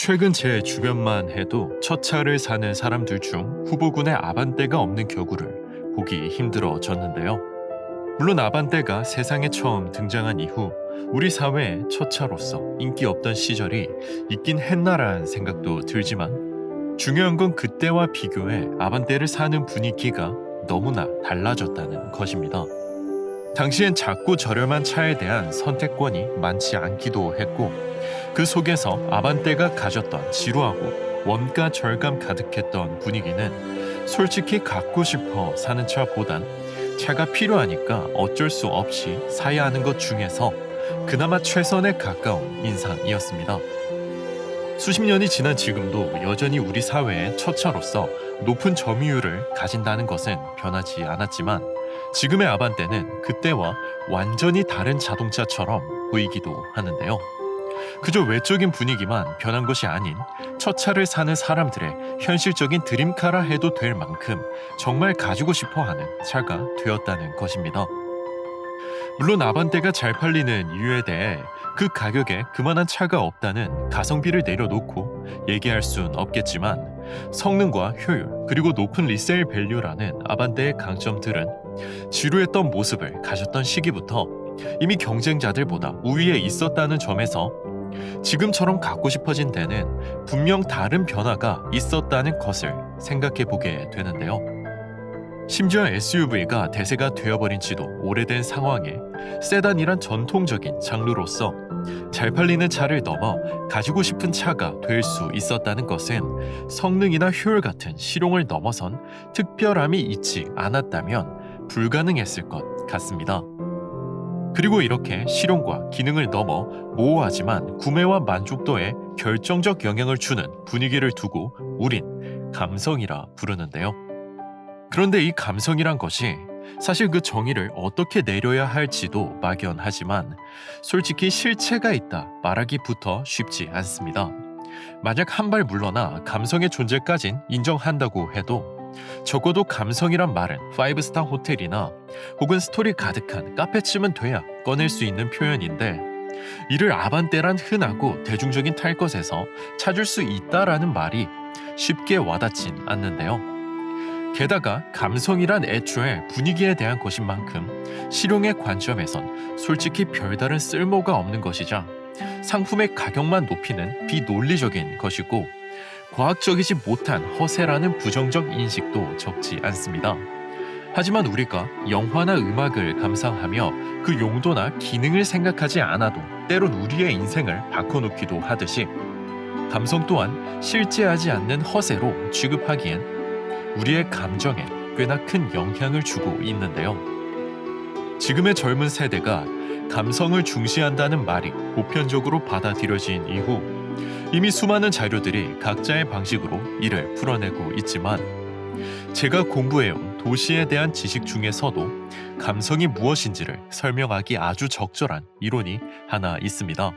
최근 제 주변만 해도 첫 차를 사는 사람들 중 후보군의 아반떼가 없는 격우를 보기 힘들어졌는데요. 물론 아반떼가 세상에 처음 등장한 이후 우리 사회의 첫 차로서 인기 없던 시절이 있긴 했나란 생각도 들지만 중요한 건 그때와 비교해 아반떼를 사는 분위기가 너무나 달라졌다는 것입니다. 당시엔 작고 저렴한 차에 대한 선택권이 많지 않기도 했고 그 속에서 아반떼가 가졌던 지루하고 원가 절감 가득했던 분위기는 솔직히 갖고 싶어 사는 차보단 차가 필요하니까 어쩔 수 없이 사야 하는 것 중에서 그나마 최선에 가까운 인상이었습니다. 수십 년이 지난 지금도 여전히 우리 사회의 첫 차로서 높은 점유율을 가진다는 것은 변하지 않았지만 지금의 아반떼는 그때와 완전히 다른 자동차처럼 보이기도 하는데요. 그저 외적인 분위기만 변한 것이 아닌 첫 차를 사는 사람들의 현실적인 드림카라 해도 될 만큼 정말 가지고 싶어 하는 차가 되었다는 것입니다. 물론 아반떼가 잘 팔리는 이유에 대해 그 가격에 그만한 차가 없다는 가성비를 내려놓고 얘기할 순 없겠지만 성능과 효율 그리고 높은 리세일 밸류라는 아반떼의 강점들은 지루했던 모습을 가졌던 시기부터 이미 경쟁자들보다 우위에 있었다는 점에서 지금처럼 갖고 싶어진 데는 분명 다른 변화가 있었다는 것을 생각해 보게 되는데요. 심지어 SUV가 대세가 되어버린 지도 오래된 상황에 세단이란 전통적인 장르로서 잘 팔리는 차를 넘어 가지고 싶은 차가 될 수 있었다는 것은 성능이나 효율 같은 실용을 넘어선 특별함이 있지 않았다면 불가능했을 것 같습니다. 그리고 이렇게 실용과 기능을 넘어 모호하지만 구매와 만족도에 결정적 영향을 주는 분위기를 두고 우린 감성이라 부르는데요. 그런데 이 감성이란 것이 사실 그 정의를 어떻게 내려야 할지도 막연하지만 솔직히 실체가 있다 말하기부터 쉽지 않습니다. 만약 한 발 물러나 감성의 존재까진 인정한다고 해도 적어도 감성이란 말은 5스타 호텔이나 혹은 스토리 가득한 카페쯤은 돼야 꺼낼 수 있는 표현인데 이를 아반떼란 흔하고 대중적인 탈 것에서 찾을 수 있다라는 말이 쉽게 와닿진 않는데요. 게다가 감성이란 애초에 분위기에 대한 것인 만큼 실용의 관점에선 솔직히 별다른 쓸모가 없는 것이자 상품의 가격만 높이는 비논리적인 것이고 과학적이지 못한 허세라는 부정적 인식도 적지 않습니다. 하지만 우리가 영화나 음악을 감상하며 그 용도나 기능을 생각하지 않아도 때론 우리의 인생을 바꿔놓기도 하듯이 감성 또한 실제하지 않는 허세로 취급하기엔 우리의 감정에 꽤나 큰 영향을 주고 있는데요. 지금의 젊은 세대가 감성을 중시한다는 말이 보편적으로 받아들여진 이후 이미 수많은 자료들이 각자의 방식으로 이를 풀어내고 있지만 제가 공부해온 도시에 대한 지식 중에서도 감성이 무엇인지를 설명하기 아주 적절한 이론이 하나 있습니다.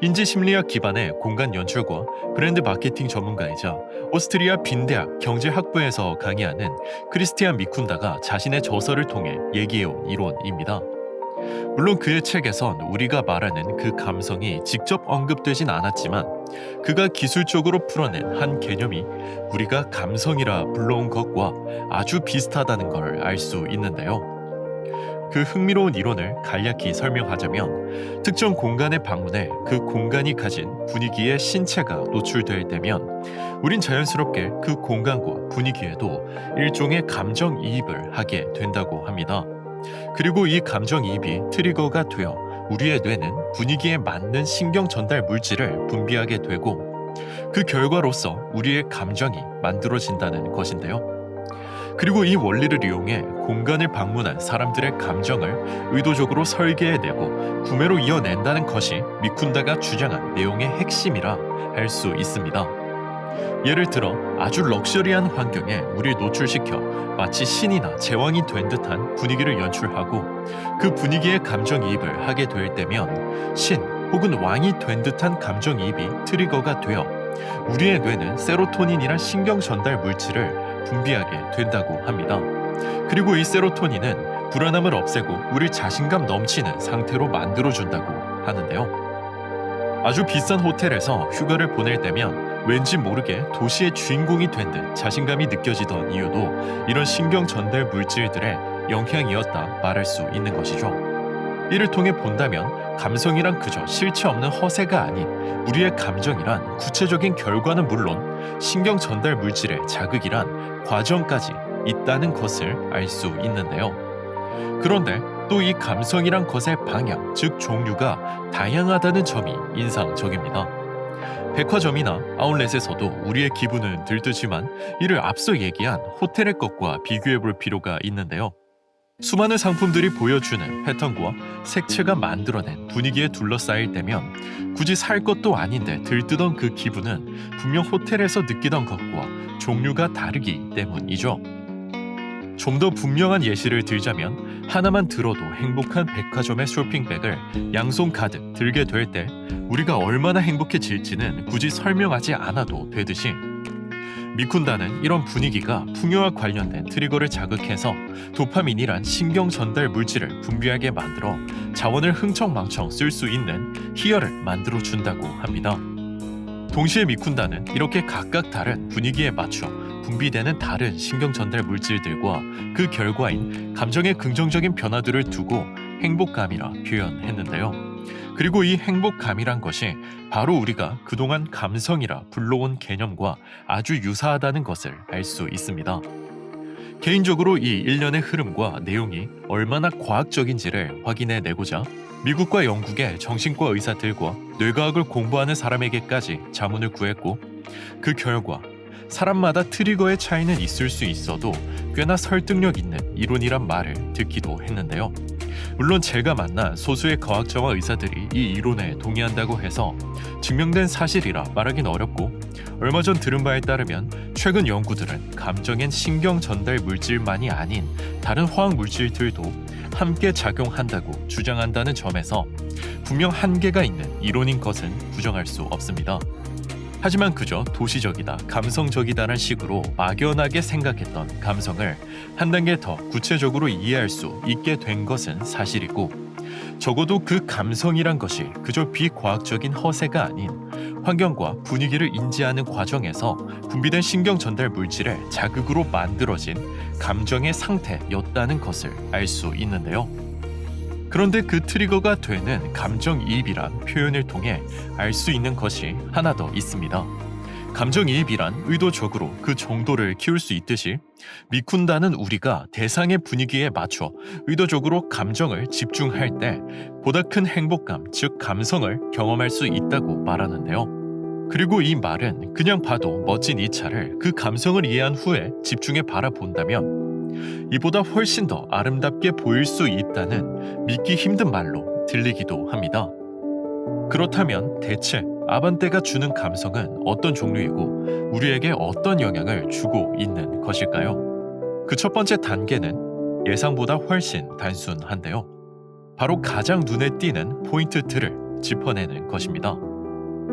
인지 심리학 기반의 공간 연출과 브랜드 마케팅 전문가이자 오스트리아 빈대학 경제학부에서 강의하는 크리스티안 미쿤다가 자신의 저서를 통해 얘기해온 이론입니다. 물론 그의 책에선 우리가 말하는 그 감성이 직접 언급되진 않았지만 그가 기술적으로 풀어낸 한 개념이 우리가 감성이라 불러온 것과 아주 비슷하다는 걸 알 수 있는데요. 그 흥미로운 이론을 간략히 설명하자면 특정 공간에 방문해 그 공간이 가진 분위기의 신체가 노출될 때면 우린 자연스럽게 그 공간과 분위기에도 일종의 감정이입을 하게 된다고 합니다. 그리고 이 감정이입이 트리거가 되어 우리의 뇌는 분위기에 맞는 신경 전달 물질을 분비하게 되고 그 결과로서 우리의 감정이 만들어진다는 것인데요. 그리고 이 원리를 이용해 공간을 방문한 사람들의 감정을 의도적으로 설계해내고 구매로 이어낸다는 것이 미쿤다가 주장한 내용의 핵심이라 할 수 있습니다. 예를 들어 아주 럭셔리한 환경에 우리를 노출시켜 마치 신이나 제왕이 된 듯한 분위기를 연출하고 그 분위기에 감정이입을 하게 될 때면 신 혹은 왕이 된 듯한 감정이입이 트리거가 되어 우리의 뇌는 세로토닌이란 신경 전달 물질을 분비하게 된다고 합니다. 그리고 이 세로토닌은 불안함을 없애고 우리 자신감 넘치는 상태로 만들어준다고 하는데요. 아주 비싼 호텔에서 휴가를 보낼 때면 왠지 모르게 도시의 주인공이 된 듯 자신감이 느껴지던 이유도 이런 신경 전달 물질들의 영향이었다 말할 수 있는 것이죠. 이를 통해 본다면 감성이란 그저 실체 없는 허세가 아닌 우리의 감정이란 구체적인 결과는 물론 신경 전달 물질의 자극이란 과정까지 있다는 것을 알 수 있는데요. 그런데 또 이 감성이란 것의 방향, 즉 종류가 다양하다는 점이 인상적입니다. 백화점이나 아울렛에서도 우리의 기분은 들뜨지만 이를 앞서 얘기한 호텔의 것과 비교해 볼 필요가 있는데요. 수많은 상품들이 보여주는 패턴과 색채가 만들어낸 분위기에 둘러싸일 때면 굳이 살 것도 아닌데 들뜨던 그 기분은 분명 호텔에서 느끼던 것과 종류가 다르기 때문이죠. 좀 더 분명한 예시를 들자면 하나만 들어도 행복한 백화점의 쇼핑백을 양손 가득 들게 될 때 우리가 얼마나 행복해질지는 굳이 설명하지 않아도 되듯이 미쿤다는 이런 분위기가 풍요와 관련된 트리거를 자극해서 도파민이란 신경 전달 물질을 분비하게 만들어 자원을 흥청망청 쓸 수 있는 희열을 만들어 준다고 합니다. 동시에 미쿤다는 이렇게 각각 다른 분위기에 맞춰 분비되는 다른 신경 전달 물질들과 그 결과인 감정의 긍정적인 변화들을 두고 행복감이라 표현했는데요. 그리고 이 행복감이란 것이 바로 우리가 그동안 감성이라 불러온 개념과 아주 유사하다는 것을 알 수 있습니다. 개인적으로 이 일련의 흐름과 내용이 얼마나 과학적인지를 확인해 내고자 미국과 영국의 정신과 의사들과 뇌과학을 공부하는 사람에게까지 자문을 구했고 그 결과 사람마다 트리거의 차이는 있을 수 있어도 꽤나 설득력 있는 이론이란 말을 듣기도 했는데요. 물론 제가 만난 소수의 과학자와 의사들이 이 이론에 동의한다고 해서 증명된 사실이라 말하긴 어렵고 얼마 전 들은 바에 따르면 최근 연구들은 감정엔 신경 전달 물질만이 아닌 다른 화학 물질들도 함께 작용한다고 주장한다는 점에서 분명 한계가 있는 이론인 것은 부정할 수 없습니다. 하지만 그저 도시적이다, 감성적이다란 식으로 막연하게 생각했던 감성을 한 단계 더 구체적으로 이해할 수 있게 된 것은 사실이고 적어도 그 감성이란 것이 그저 비과학적인 허세가 아닌 환경과 분위기를 인지하는 과정에서 분비된 신경 전달 물질의 자극으로 만들어진 감정의 상태였다는 것을 알 수 있는데요. 그런데 그 트리거가 되는 감정이입이란 표현을 통해 알 수 있는 것이 하나 더 있습니다. 감정이입이란 의도적으로 그 정도를 키울 수 있듯이 미쿤다는 우리가 대상의 분위기에 맞춰 의도적으로 감정을 집중할 때 보다 큰 행복감, 즉 감성을 경험할 수 있다고 말하는데요. 그리고 이 말은 그냥 봐도 멋진 이 차를 그 감성을 이해한 후에 집중해 바라본다면 이보다 훨씬 더 아름답게 보일 수 있다는 믿기 힘든 말로 들리기도 합니다. 그렇다면 대체 아반떼가 주는 감성은 어떤 종류이고 우리에게 어떤 영향을 주고 있는 것일까요? 그 첫 번째 단계는 예상보다 훨씬 단순한데요. 바로 가장 눈에 띄는 포인트들을 짚어내는 것입니다.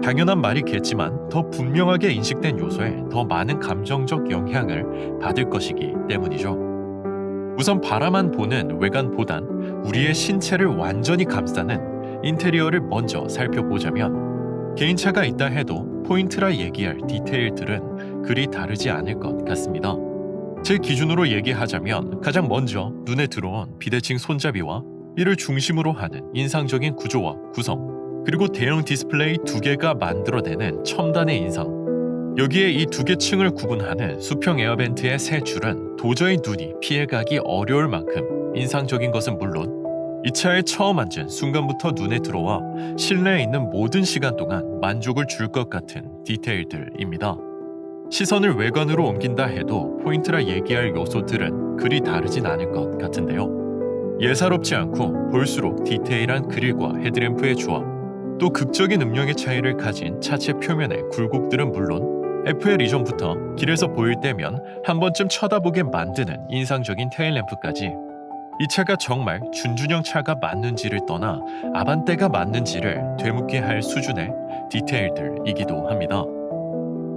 당연한 말이겠지만 더 분명하게 인식된 요소에 더 많은 감정적 영향을 받을 것이기 때문이죠. 우선 바라만 보는 외관보단 우리의 신체를 완전히 감싸는 인테리어를 먼저 살펴보자면 개인차가 있다 해도 포인트라 얘기할 디테일들은 그리 다르지 않을 것 같습니다. 제 기준으로 얘기하자면 가장 먼저 눈에 들어온 비대칭 손잡이와 이를 중심으로 하는 인상적인 구조와 구성 그리고 대형 디스플레이 두 개가 만들어내는 첨단의 인상 여기에 이 두 개 층을 구분하는 수평 에어벤트의 세 줄은 도저히 눈이 피해가기 어려울 만큼 인상적인 것은 물론 이 차에 처음 앉은 순간부터 눈에 들어와 실내에 있는 모든 시간 동안 만족을 줄 것 같은 디테일들입니다. 시선을 외관으로 옮긴다 해도 포인트라 얘기할 요소들은 그리 다르진 않을 것 같은데요. 예사롭지 않고 볼수록 디테일한 그릴과 헤드램프의 조합, 또 극적인 음영의 차이를 가진 차체 표면의 굴곡들은 물론 FL 이전부터 길에서 보일 때면 한 번쯤 쳐다보게 만드는 인상적인 테일램프까지 이 차가 정말 준준형 차가 맞는지를 떠나 아반떼가 맞는지를 되묻게 할 수준의 디테일들이기도 합니다.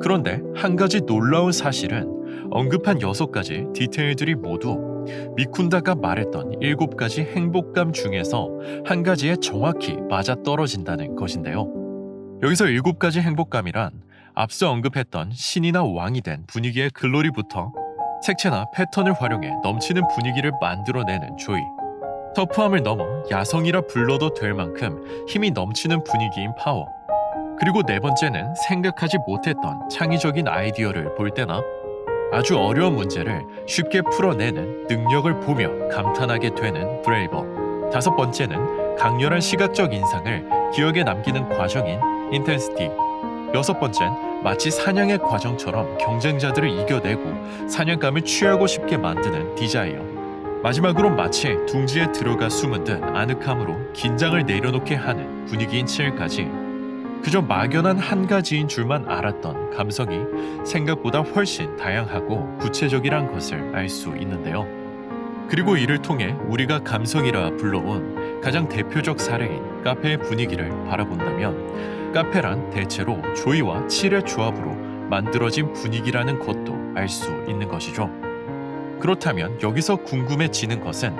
그런데 한 가지 놀라운 사실은 언급한 여섯 가지 디테일들이 모두 미쿤다가 말했던 일곱 가지 행복감 중에서 한 가지에 정확히 맞아 떨어진다는 것인데요. 여기서 일곱 가지 행복감이란 앞서 언급했던 신이나 왕이 된 분위기의 글로리부터 색채나 패턴을 활용해 넘치는 분위기를 만들어내는 조이. 터프함을 넘어 야성이라 불러도 될 만큼 힘이 넘치는 분위기인 파워. 그리고 네 번째는 생각하지 못했던 창의적인 아이디어를 볼 때나 아주 어려운 문제를 쉽게 풀어내는 능력을 보며 감탄하게 되는 브레이버. 다섯 번째는 강렬한 시각적 인상을 기억에 남기는 과정인 인텐시티. 여섯 번째는 마치 사냥의 과정처럼 경쟁자들을 이겨내고 사냥감을 취하고 싶게 만드는 디자이어. 마지막으로 마치 둥지에 들어가 숨은 듯 아늑함으로 긴장을 내려놓게 하는 분위기인 7까지 그저 막연한 한 가지인 줄만 알았던 감성이 생각보다 훨씬 다양하고 구체적이란 것을 알 수 있는데요. 그리고 이를 통해 우리가 감성이라 불러온 가장 대표적 사례인 카페의 분위기를 바라본다면 카페란 대체로 조이와 칠의 조합으로 만들어진 분위기라는 것도 알 수 있는 것이죠. 그렇다면 여기서 궁금해지는 것은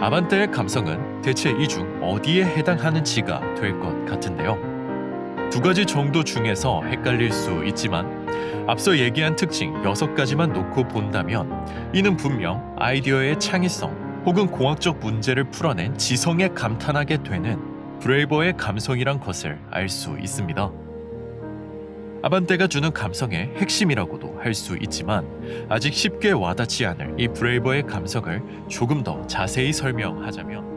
아반떼의 감성은 대체 이 중 어디에 해당하는지가 될 것 같은데요. 두 가지 정도 중에서 헷갈릴 수 있지만 앞서 얘기한 특징 여섯 가지만 놓고 본다면 이는 분명 아이디어의 창의성 혹은 공학적 문제를 풀어낸 지성에 감탄하게 되는 브레이버의 감성이란 것을 알 수 있습니다. 아반떼가 주는 감성의 핵심이라고도 할 수 있지만 아직 쉽게 와닿지 않을 이 브레이버의 감성을 조금 더 자세히 설명하자면